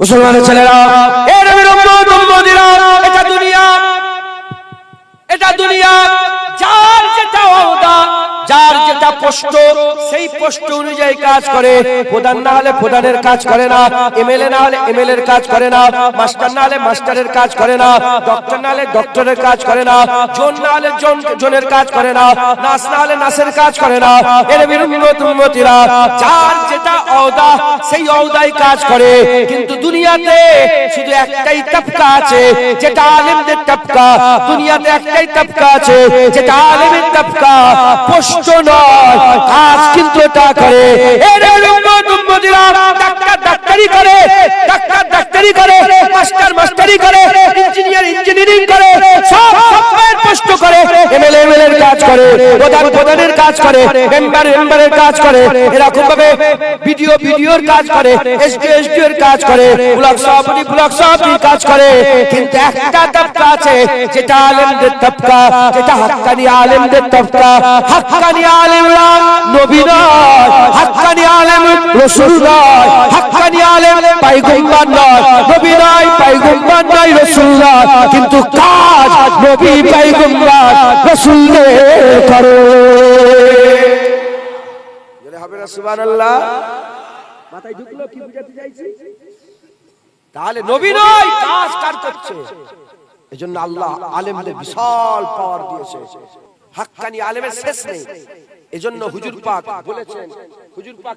মুসলমানের ছেলেরা যেটা পোস্ট সেই পোস্ট অনুযায়ী কাজ করে। প্রধান না হলে প্রধানের কাজ করে না এমএলএ না হলে এমএলএ কাজ করে না, মাস্টার না হলে মাস্টারের কাজ করে না, ডক্টর না হলে ডক্টরের কাজ করে না, জোন না হলে জন, জনের কাজ করে না নাস না হলে নাসের কাজ করে না, এর বিরুদ্ধে উন্নতিরা, যার যেটা ওদা সেই ওদাই কাজ করে। কিন্তু দুনিয়াতে শুধু একটাই তবকা আছে, যেটা আলেমদের তবকা দুনিয়াতে একটাই তবকা আছে, যেটা আলেমের তবকা পোস্ট নয়। কাজ কিন্তু এটা করে। ডাক্তার ডাক্তারি করে ডাক্তার ডাক্তারি করে মাস্টার মাস্টারি করে ইঞ্জিনিয়ার ইঞ্জিনিয়ারিং করে সব সবের পোস্ট করে এমএলএ এমএলএ এর কাজ করে প্রধান প্রধানের কাজ করে মেম্বার মেম্বারের কাজ করে এরকম ভাবে ভিডিও ভিডিওর কাজ করে এসডি এসডি এর কাজ করে ব্লক সভাপতি ব্লক সভাপতির কাজ করে কিন্তু একটা তবকা আছে যেটা আলেমদের তবকা যেটা হাক্কানি আলেমদের তবকা হাক্কানি আলেমরা নবী নয় হাক্কানি আলেম রসুল নয় পাইগম্বার নয় নবী নয় পাইগম্বার নয় রসুল নয় কিন্তু কাজ নবী পাইগম্বার রসুলের করে। সুবহানাল্লাহ। মাথায় ঢুকলো কি বুঝাতে চাইছি? তাহলে নবী নয় কাজ কার করছে? এজন্য আল্লাহ আলেমদের বিশাল পাওয়ার দিয়েছে। হাক্কানি আলেমের শেষ নেই। এজন্য হুজুর পাক বলেছেন হুজুর পাক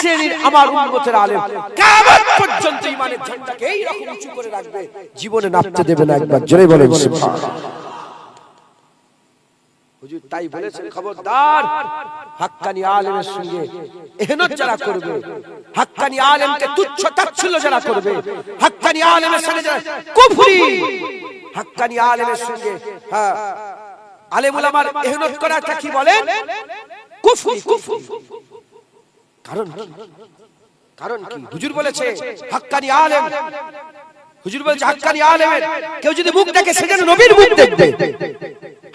শ্রেণির আমার উম্মতের আলেম। কিয়ামত পর্যন্ত ইমানের ঝান্ডাকে এই উঁচু করে রাখবে, জীবনে নাপতে দেবে না একবার। জোরে বলেন হুজুর তাই বলেছেন, খবরদার, হাক্কানি আলেমের সঙ্গে এহনত যারা করবে, হাক্কানি আলেমকে তুচ্ছ তাচ্ছিল্য যারা করবে, হাক্কানি আলেমের সঙ্গে যারা কুফরি, হাক্কানি আলেমের সঙ্গে হ্যাঁ আলেমুল আমার এহনত করাটা কি বলেন? কুফরি কুফরি। কারণ কারণ কি? হুজুর বলেছে হাক্কানি আলেম। হুজুর বলেছে হাক্কানি আলেমের। কেউ যদি মুখ দেখে নবীর মুখ দেখবে।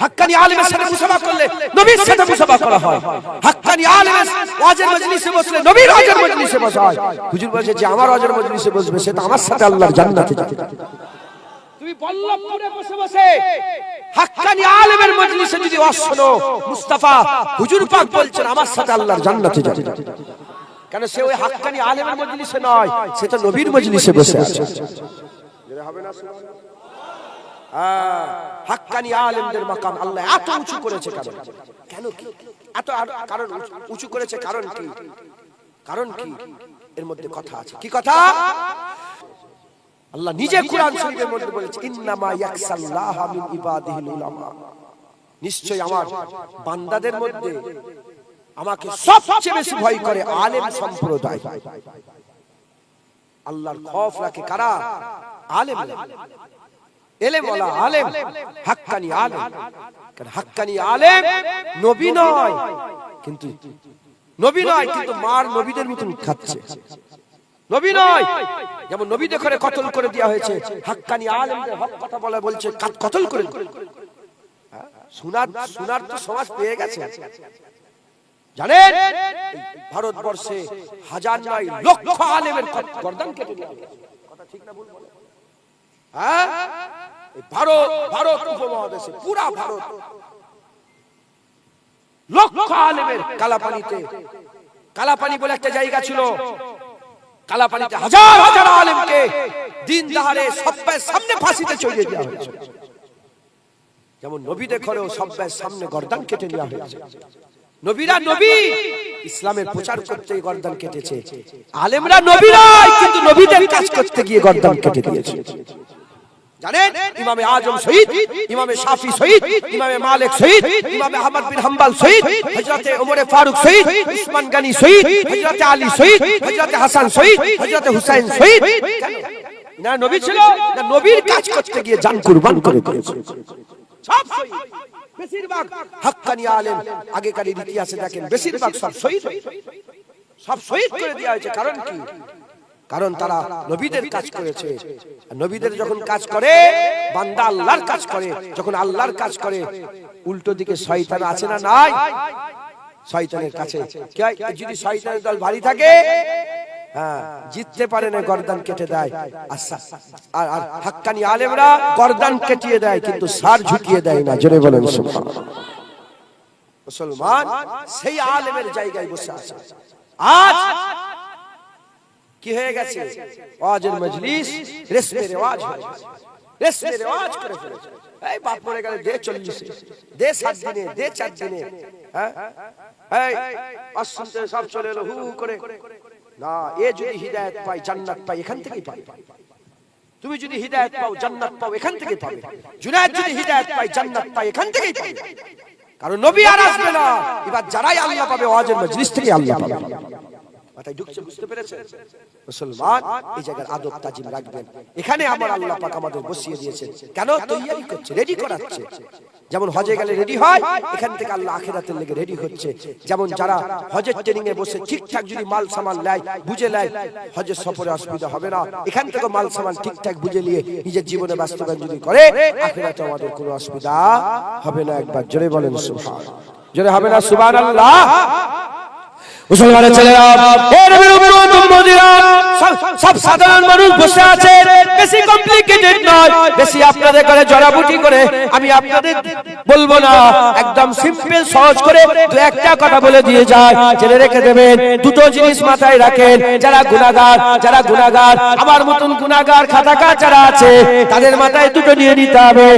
হাক্কানি আলেমের সাথে মুসাফা করলে নবীর সাথে মুসাফা করা হয়। হাক্কানি আলেমের ওয়াজের মজলিসে বসলে নবীর ওয়াজের মজলিসে বসা হয়। হুজুর বলেছে যে আমার ওয়াজের মজলিসে বসবে সে তো আমার সাথে আল্লাহর জান্নাতে যাবে। তুমি বল্লভপুরে বসে বসে হাক্কানি আলেমের মজলিসে যদি ওয়াজ শোনো মুস্তাফা হুজুর পাক বলছেন আমার সাথে আল্লাহর জান্নাতে যাবে। কেন সে ওই হাক্কানি আলেমের মজলিসে নয় সে তো নবীর মজলিসে বসে আছে। হবে না হ্যাঁ, হাক্কানি আলেমদের মাকাম আল্লাহ এত উঁচু করেছে কারণ কেন কি? এত কারণ উঁচু- উঁচু করেছে কারণ কি? কারণ কি? এর মধ্যে কথা আছে। কি কথা? আল্লাহ নিজে কোরআন শরীফের মধ্যে বলেছে ইন্নামা ইয়াকসাল্লাহ মিন ইবাদিহিল উলামা। নিশ্চয় আমার বান্দাদের মধ্যে আমাকে সবচেয়ে বেশি ভয় করে আলেম সম্প্রদায়। আল্লাহর খৌফ রাখে কারা? আলেম। এলেম আলেম। হাক্কানি আলেম। কারণ হাক্কানি আলেম নবী নয়। কিন্তু নবী নয় কিন্তু মার নবীদের মতন খাচ্ছে। নবী নয়। যেমন নবীদের ঘরে কতল করে দেওয়া হয়েছে। হাক্কানি আলেমদের হক কথা বলা বলছে কতল করে? সোনার সোনার তো সমাজ পেয়ে গেছে। জানেন? ভারতবর্ষে হাজার নয় লক্ষ আলেমের গর্দান কেটে। কথা ঠিক না ভুল? হ্যাঁ? এই ভারত ভারত উপমহাদেশে পুরা ভারত। লক্ষ আলেমের কালাপানিতে। কালাপানি বলে একটা জায়গা ছিল। কালাপানিতে হাজার হাজার আলেমকে দিন দাহারে সব্বাই সামনে ফাঁসিতে চড়িয়ে দেওয়া হয়েছে। যেমন নবীদের ঘরেও সব্বাই সামনে গর্দান কেটে নেওয়া হয়েছে। নবীরা নবী। ইসলামের প্রচার করতে গর্দান কেটেছে। আলেমরা নবী নয় কিন্তু নবীদের কাজ করতে গিয়ে গর্দান কেটে দিয়েছে। জানেন ইমামে আজম শহীদ ইমামে শাফি শহীদ ইমামে মালিক শহীদ ইমামে আহমদ বিন হাম্বল শহীদ হযরতে ওমরে ফারুক শহীদ উসমান গনি শহীদ হযরতে আলী শহীদ হযরতে হাসান শহীদ হযরতে হুসাইন শহীদ। না নবী ছিল না নবীর কাজ করতে গিয়ে জান কুরবান করে দিয়েছে। সব শহীদ বেশিরভাগ হাক্কানি আলেম আগেকার ইতিহাসে দেখেন বেশিরভাগ সব শহীদ সব শহীদ করে দেওয়া হয়েছে কারণ কি? কারণ তারা নবীদের কাজ করেছে। নবীদের যখন কাজ করে বান্দা আল্লাহর কাজ করে যখন আল্লাহর কাজ করে উল্টো দিকে শয়তান আছে না নাই? শয়তানের কাছে। যদি শয়তানের দল ভারী থাকে হ্যাঁ জিততে পারে না, গর্দান কেটে দেয়। সা- আর আর হাক্কানি আলেমরা গর্দান কেটিয়ে দেয়, কিন্তু সার ঝুঁকিয়ে দেয় না, জোরে বলেন মুসলমান সেই আলেমের জায়গায় বসে আছে। আজ কি হয়ে গেছে? ওয়াজের মজলিস রেসমে রেওয়াজ হয়ে গেছে। রেসমে রেওয়াজ করে ফেলেছে। এই বাপ মরে গেলে দে চল্লিশে, দে সাত দিনে, দে চার দিনে হ্যাঁ? এই অশুনতে সব চলে এলো হু করে। না, এ যদি হৃদায়ত পাই, জান্নাত পাই, এখান থেকেই পাই তুমি যদি হৃদায়ত পাও, জান্নাত পাও, এখান থেকেই পাবে। জুনায়েদ যদি হৃদায়ত পাই, জান্নাত পাই, এখান থেকেই পাবে। কারণ নবী আর আসবে না। এবার যারাই আল্লাহ পাবে, ওয়াজের মজলিস থেকে আল্লাহ পাবে। মাথায় ঢুকছে বুঝতে পেরেছেন? মুসলমান এই জায়গার আদব তাজিম রাখবেন। এখানে আমার আল্লাহ পাক আমাদের বসিয়ে দিয়েছেন। কেন তৈরি করছে? রেডি করাচ্ছে যেমন হজে গেলে রেডি হয় এখান থেকে আল্লাহ আখেরাতের লেগে রেডি হচ্ছে। যেমন যারা হজের ট্রেনিং এ বসে ঠিকঠাক যদি মাল সামান নেয় বুঝে নেয় হজের সফরে অসুবিধা হবে না। এখান থেকে মাল সামান ঠিকঠাক বুঝে নিয়ে নিজের জীবনে বাস্তবায়ন যদি করে আখেরাতে আমাদের কোনো অসুবিধা হবে না একবার। জোরে বলেন সুবহান জোরে হবে না। সুবহানাল্লাহ মুসলমানের ছেলেরা এর সব- সাধারণ মানুষ বসে আছে। বেশি কমপ্লিকেটেড নয়, বেশি আপনাদের করে জড়াবুটি করে, আমি আপনাদের বলব না, একদম সিম্পল সহজ করে দু একটা কথা বলে দিয়ে যায়। জেনে রেখে দেবেন, দুটো জিনিস মাথায় রাখেন, যারা গুনাহগার যারা গুনাহগার আমার মতন গুনাহগার খাতাকার যারা আছে, তাদের মাথায় দুটো নিয়ে নিতে হবে।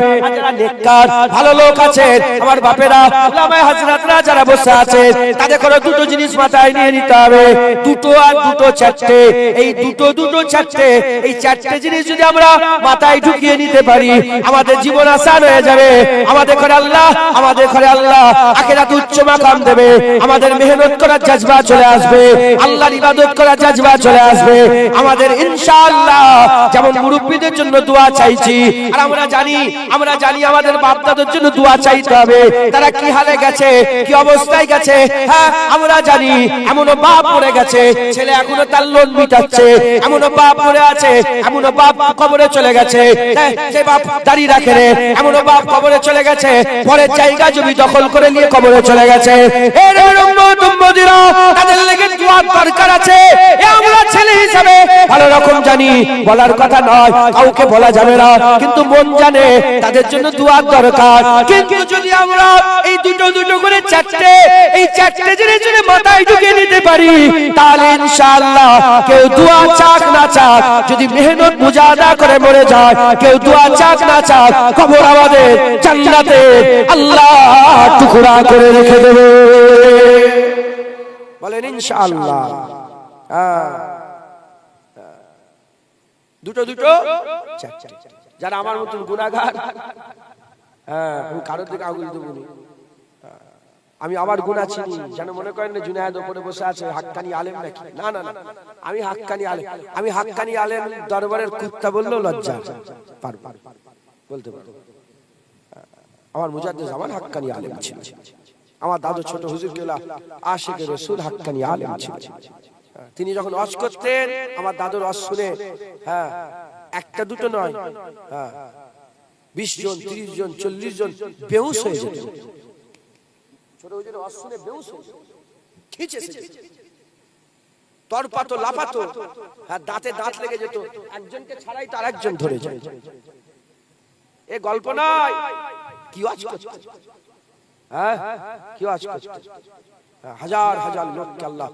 নেককার, ভালো লোক আছে আমার বাপেরা, উলামায়ে হাজরাতরা যারা বসে আছে তাদের করে দুটো জিনিস মাথায় নিয়ে নিতে হবে। দুটো আর দুটো চারটে। এই দুটো দুটো চারটে, এই চারটে জিনিস যদি আমরা মাথায় ঢুকিয়ে নিতে পারি, আমাদের জীবন আসান হয়ে যাবে। আমাদের ঘরে আল্লাহ, আমাদের ঘরে আল্লাহ। আখেরাত উচ্চ মাকাম দেবে। আমাদের মেহনত করার জাজবা চলে আসবে। আল্লাহর ইবাদত করার জাজবা চলে আসবে। আমাদের ইনশাআল্লাহ যেমন মুরব্বীদের জন্য দোয়া চাইছি, আর আমরা জানি আমরা জানি আমাদের বাপদাদের জন্য দোয়া চাইতে হবে। তারা কি হালে গেছে, কি অবস্থায় গেছে হ্যাঁ আমরা জানি। এমনও বাপ পড়ে গেছে ছেলে এখনও তার লোন মিটাচ্ছে। এমনও বাপ পড়ে আছে এমনও বাপ কবরে চলে গেছে। হ্যাঁ, সে বাপ দাঁড়িয়ে রাখে রে এমনও বাপ কবরে চলে গেছে। পরের জায়গা জমি দখল করে নিয়ে কবরে চলে গেছে। তাদের লেগে দোয়ার দরকার আছে। আমরা ছেলে হিসাবে ভালো রকম জানি বলার কথা নয় কাউকে বলা যাবে না। কিন্তু মন জানে তাদের জন্য দোয়ার দরকার। কিন্তু যদি আমরা এই দুটো দুটো করে চারটে এই চারটে যদি মাথায় ঢুকিয়ে নিতে পারি, তাহলে ইনশাআল্লাহ কেউ দোয়া চাক না চাক। যদি মেহনত মুজাদা করে মরে যায়, কেউ দোয়া চাক না চাক খবর আমাদের জান্নাতে আল্লাহ টুকরা করে রেখে দেবে। বলেন ইনশাআল্লাহ। হ্যাঁ। দুটো দুটো? যারা আমার মতন গুণাগার হ্যাঁ কারোর দিকে আঙুল দেবো। আমি আমার গুণা চিনি। যেন মনে করেন না জুনায়দ ওপরে বসে আছে হাক্কানি আলেম নাকি? না না না। আমি হাক্কানি আলেম। আমি হাক্কানি আলেম দরবারের কুত্তা বললেও লজ্জা। পারব বলতে পারব আমার মুজাদ্দ জামান হাক্কানি আলেম ছিল। আমার দাদু ছোট হুজুর কেলা আশেখ রসুল হাক্কানি আলেম ছিল। তিনি যখন অস করতেন আমার দাদুর অস শুনে হ্যাঁ একটা দুটো নয় হ্যাঁ বিশ জন ত্রিশ জন চল্লিশ জন বেহুশ হয়ে যেত। ছোট হুজুরের অস বেউস। বেহুশ হয়ে খিচে তরপাতো লাফাতো। হ্যাঁ দাঁতে দাঁত লেগে যেত। একজনকে ছাড়াই তার একজন ধরে যায়। এ গল্প নয়। কি আজ হ্যাঁ? কি আজ করতে হাজার হাজার লোককে আল্লাহ